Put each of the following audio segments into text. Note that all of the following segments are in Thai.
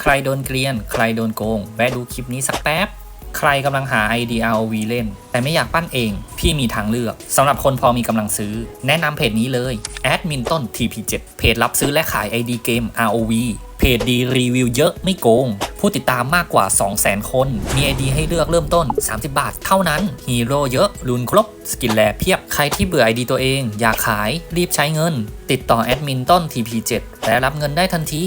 ใครโดนเกลียน ใครโดนโกง แวะดูคลิปนี้สักแป๊บ ใครกำลังหา ID ROV เล่น แต่ไม่อยากปั้นเอง พี่มีทางเลือกสำหรับคนพอมีกำลังซื้อ แนะนำเพจนี้เลยแอดมินต้น TP7 เพจรับซื้อและขาย ID เกม ROV เพจดีรีวิวเยอะไม่โกง ผู้ติดตามมากกว่า 200,000 คน มี ID ให้เลือกเริ่มต้น 30 บาทเท่านั้น ฮีโร่เยอะรุนครบ สกินแลเพียบ ใครที่เบื่อ ID ตัวเอง อยากขายรีบใช้เงิน ติดต่อแอดมินต้น TP7 และรับเงินได้ทันที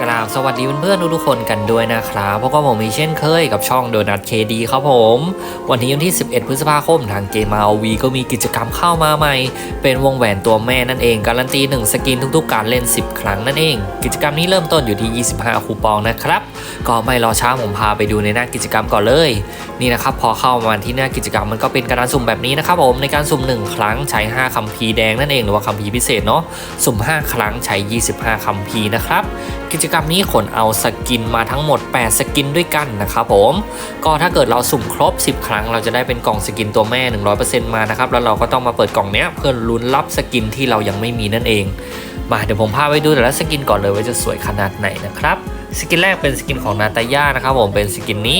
กราบสวัสดีเพื่อนๆทุกๆคนกันด้วยนะครับเพราะก็ผมมีเช่นเคยกับช่องโดนัทเคดีครับผม วันนี้วันที่ 11 พฤษภาคมทางเกม ROV ก็มีกิจกรรมเข้ามาใหม่ เป็นวงแหวนตัวแม่นั่นเอง การันตี 1 สกินทุกๆ การเล่น 10 ครั้งนั่นเอง กิจกรรมนี้เริ่มต้นอยู่ที่ 25 คูปองนะครับ ก็ไม่รอช้าผมพาไปดูในหน้ากิจกรรมก่อนเลย นี่นะครับพอเข้ามาที่หน้ากิจกรรมมันก็เป็นการสุ่มแบบนี้นะครับผมในการสุ่ม 1 ครั้งใช้ 5 คัมภีร์แดงนั่นเองหรือว่าคัมภีร์พิเศษเนาะสุ่ม 5 ครั้งใช้ 25 คัมภีร์นะครับ กิจกรรมนี้ขนเอาสกินมาทั้งหมด 8 สกินด้วยกันนะครับผม ก็ถ้าเกิดเราสุ่มครบ 10 ครั้ง เราจะได้เป็นกล่องสกินตัวแม่ 100%มานะครับ แล้วเราก็ต้องมาเปิดกล่องเนี้ยเพื่อลุ้นรับสกินที่เรายังไม่มีนั่นเอง มาเดี๋ยวผมพาไปดูแต่ละสกินก่อนเลยว่าจะสวยขนาดไหนนะครับ สกินแรกเป็นสกินของนาตาย่านะครับผม เป็นสกินนี้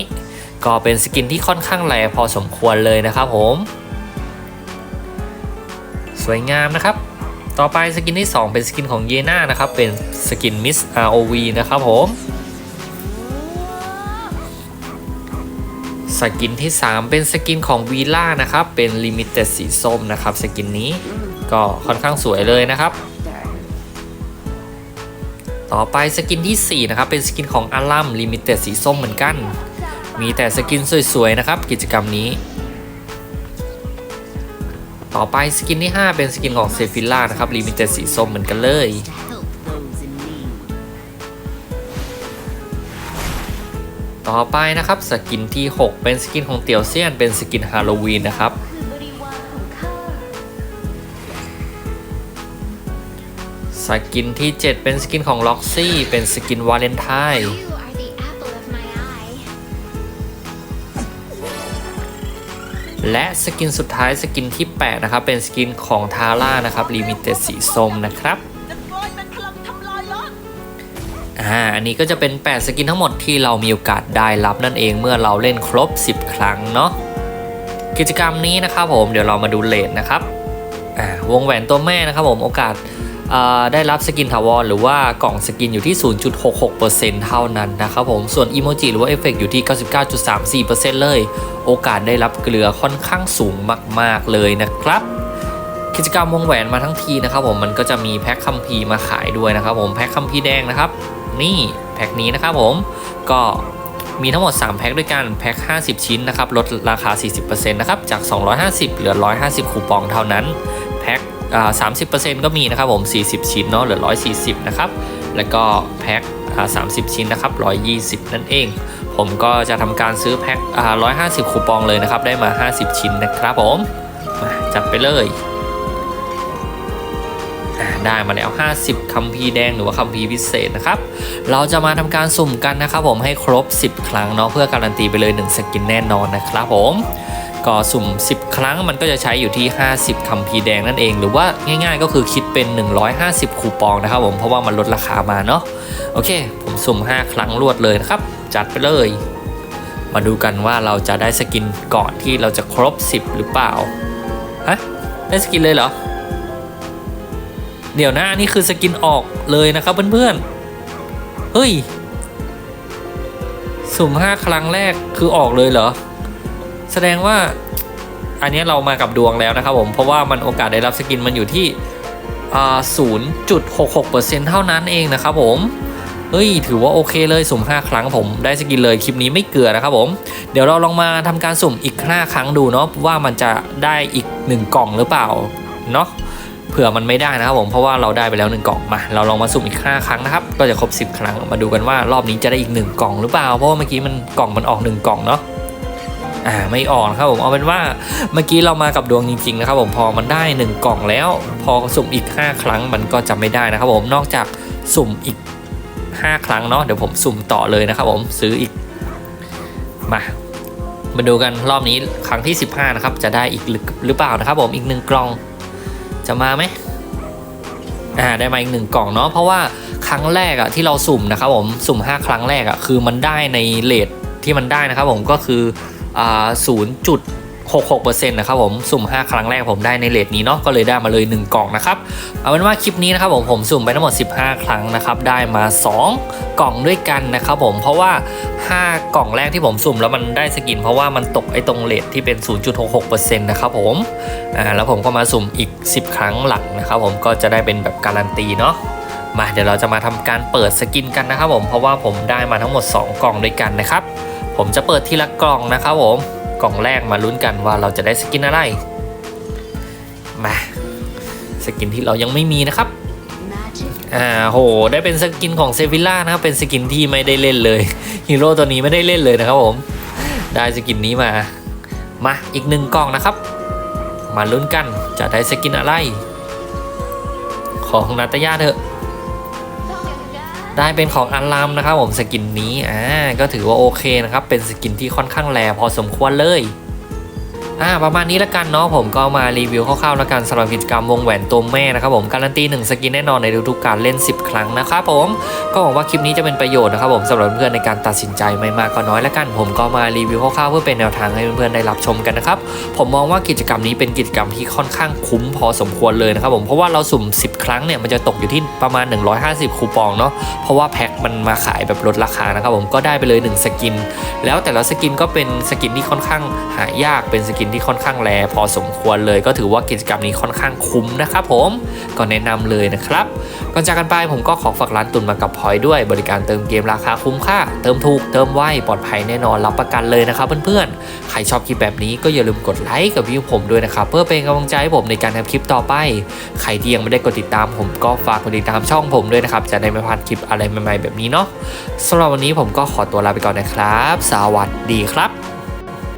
ก็เป็นสกินที่ค่อนข้างแรงพอสมควรเลยนะครับผม สวยงามนะครับ ต่อไปสกินที่ 2 เป็นสกินของเยน่านะครับ เป็นสกินมิส ROV นะครับผม สกินที่ 3 เป็นสกินของวีล่านะครับ เป็นลิมิเต็ดสีส้มนะครับ สกินนี้ก็ค่อนข้างสวยเลยนะครับ ต่อไปสกินที่ 4 นะครับ เป็นสกินของอารัมลิมิเต็ดสีส้มเหมือนกัน มีแต่สกินสวยๆนะครับ กิจกรรมนี้ ต่อไปสกินที่ 5 เป็นสกินของเซฟิล่านะครับลิมิเต็ดสีส้มเหมือนกันเลย ต่อไปนะครับสกินที่ 6 เป็นสกินของเตียวเซียน เป็นสกินฮาโลวีนนะครับสกินที่ 7 เป็นสกินของล็อกซี่ เป็นสกินวาเลนไทน์ และสกินสุดท้ายสกินที่ 8 นะครับ เป็นสกินของทาร่านะครับลิมิเต็ดสีส้มนะครับอ่าอันนี้ก็จะเป็น 8 สกินทั้งหมดที่เรามีโอกาสได้รับนั่นเองเมื่อเราเล่นครบ 10 ครั้งเนาะกิจกรรมนี้นะครับผมเดี๋ยวเรามาดูเลทนะครับอ่าวงแหวนตัวแม่นะครับผมโอกาส ได้รับสกินถาวรหรือว่ากล่องสกินอยู่ที่ 0.66%เท่านั้นนะครับผม ส่วนอีโมจิหรือว่าเอฟเฟกอยู่ที่ 99.34%เลย โอกาสได้รับเกลือค่อนข้างสูงมาก ๆ เลยนะครับกิจกรรมวงแหวนมาทั้งทีนะครับผมมันก็จะมีแพ็คคัมภีร์มาขายด้วยนะครับผมแพ็คคัมภีร์แดงนะครับ นี่แพ็คนี้นะครับผมก็มีทั้งหมด 3 แพ็คด้วยกัน แพ็ค 50 ชิ้นนะครับ ลดราคา 40%นะครับ จาก 250 เหลือ 150 คูปองเท่านั้น 30%ก็มีนะครับผม 40 ชิ้นเนาะเหลือ 140 นะครับ แล้วก็แพ็คอ่า30 ชิ้นนะครับ 120 นั่นเอง ผมก็จะทำการซื้อแพ็คอ่า150 คูปองเลยนะครับ ได้มา 50 ชิ้นนะครับผมมาจัดไปเลยอ่าได้มาแล้ว 50 คัมภีร์แดงหรือว่าคัมภีร์พิเศษนะครับ เราจะมาทำการสุ่มกันนะครับผมให้ครบ 10 ครั้งเนาะเพื่อการันตีไปเลย 1 สกินแน่นอนนะครับผม ก็สุ่ม 10 ครั้งมันก็จะใช้อยู่ที่ 50คัมภีแดงนั่นเอง หรือว่าง่ายๆก็คือคิดเป็น 150 คูปองนะครับผมเพราะว่ามันลดราคามาเนาะโอเค ผมสุ่ม 5 ครั้งรวดเลยนะครับ จัดไปเลย มาดูกันว่าเราจะได้สกินก่อนที่เราจะครบ 10 หรือเปล่าฮะได้สกินเลยเหรอ เดี๋ยวนะนนี่คือสกินออกเลยนะครับเพื่อนๆเฮ้ย สุ่ม 5 ครั้งแรกคือออกเลยเหรอ แสดงว่าอันนี้เรามากับดวงแล้วนะครับผม เพราะว่ามันโอกาสได้รับสกินมันอยู่ที่อ่า0.66%เท่านั้นเองนะครับผม เฮ้ย ถือว่าโอเคเลยสุ่ม 5 ครั้งผมได้สกินเลยคลิปนี้ไม่เกลือนะครับผม เดี๋ยวเราลองมาทำการสุ่มอีก 5 ครั้งดูเนาะว่ามันจะได้อีก 1 กล่องหรือเปล่าเนาะเผื่อมันไม่ได้นะครับผมเพราะว่าเราได้ไปแล้ว 1 กล่องมา เราลองมาสุ่มอีก 5 ครั้งนะครับ ก็จะครบ 10 ครั้งมาดูกันว่ารอบนี้จะได้อีก 1 กล่องหรือเปล่าเพราะว่าเมื่อกี้มันกล่องมันออก 1 กล่องเนาะ อ่าไม่ออกนะครับผมเอาเป็นว่าเมื่อกี้เรามากับดวงจริงๆนะครับผมพอมันได้ 1 กล่องแล้ว พอสุ่มอีก 5 ครั้งมันก็จะไม่ได้นะครับผมนอกจากสุ่มอีก 5 ครั้งเนาะเดี๋ยวผมสุ่มต่อเลยนะครับผมซื้ออีกมามาดูกันรอบนี้ครั้งที่ 15 นะครับ จะได้อีกหรือเปล่านะครับ ผมอีกหนึ่งกล่องจะมาไหมอ่าได้มาอีกหนึ่งกล่องเนาะเพราะว่าครั้งแรกอะที่เราสุ่มนะครับผมสุ่ม 5 ครั้งแรกอะคือมันได้ในเลทที่มันได้นะครับผมก็คือ 0.66%นะครับผมสุ่ม 5 ครั้งแรกผมได้ในเลทนี้เนาะก็เลยได้มาเลย 1 กล่องนะครับเอาเป็นว่าคลิปนี้นะครับผมผมสุ่มไปทั้งหมด 15 ครั้งนะครับได้มา 2 กล่องด้วยกันนะครับผมเพราะว่า 5 กล่องแรกที่ผมสุ่มแล้วมันได้สกิน เพราะว่ามันตกไอ้ตรงเลทที่เป็น 0.66%นะครับผมอ่าแล้วผมก็มาสุ่มอีก 10 ครั้งหลังนะครับผมก็จะได้เป็นแบบการันตีเนาะมาเดี๋ยวเราจะมาทำการเปิดสกินกันนะครับผมเพราะว่าผมได้มาทั้งหมด 2 กล่องด้วยกันนะครับ ผมจะเปิดทีละกล่องนะครับผม กล่องแรกมาลุ้นกันว่าเราจะได้สกินอะไร มาสกินที่เรายังไม่มีนะครับ อ่าโห ได้เป็นสกินของเซฟิล่านะครับ เป็นสกินที่ไม่ได้เล่นเลยฮีโร่ตัวนี้ไม่ได้เล่นเลยนะครับผม ได้สกินนี้มา มาอีกหนึ่งกล่องนะครับ มาลุ้นกันจะได้สกินอะไร ของนาตาย่าเถอะ ได้เป็นของอันลามนะครับผมสกินนี้อ่าก็ถือว่าโอเคนะครับเป็นสกินที่ค่อนข้างแรพอสมควรเลย อ่าประมาณนี้ละกันเนาะผมก็มารีวิวคร่าวๆล้วกันสำหรับกิจกรรมวงแหวนตัวแม่นะครับผมการันตี1สกินแน่นอนในทุกๆการเล่น 10 ครั้งนะครับผมก็หวังว่าคลิปนี้จะเป็นประโยชน์นะครับผมสำหรับเพื่อนในการตัดสินใจไม่มากก็น้อยละกัน ผมก็มารีวิวคร่าวๆเพื่อเป็นแนวทางให้เพื่อนๆได้รับชมกันนะครับผมมองว่ากิจกรรมนี้เป็นกิจกรรมที่ค่อนข้างคุ้มพอสมควรเลยนะครับผมเพราะว่าเราสุ่ม 10 ครั้งเนี่ยมันจะตกอยู่ที่ประมาณ 150 คูปองเนาะเพราะว่าแพ็คมันมาขายแบบลดราคานะครับผมก็ได้ไปเลย 1 สกิน แล้วแต่ละสกินก็เป็นสกินที่ค่อนข้างหายากเป็นสกินที่ค่อนข้างแรพอสมควรเลย ก็ถือว่ากิจกรรมนี้ค่อนข้างคุ้มนะครับผมก็แนะนำเลยนะครับก่อนจากกันไปผมก็ขอฝากร้านตุนมากับพลอยด้วย บริการเติมเกมราคาคุ้มค่า เติมถูกเติมไวปลอดภัยแน่นอนรับประกันเลยนะครับเพื่อนๆใครชอบคลิปแบบนี้ก็อย่าลืมกดไลค์กับวิวผมด้วยนะครับเพื่อเป็นกำลังใจให้ผมในการทำคลิปต่อไปใครที่ยังไม่ได้กดติดตาม ผมก็ฝากกดติดตามช่องผมด้วยนะครับจะได้ไม่พลาดคลิปอะไรใหม่ๆแบบนี้เนาะสำหรับวันนี้ผมก็ขอตัวลาไปก่อนนะครับ สวัสดีครับ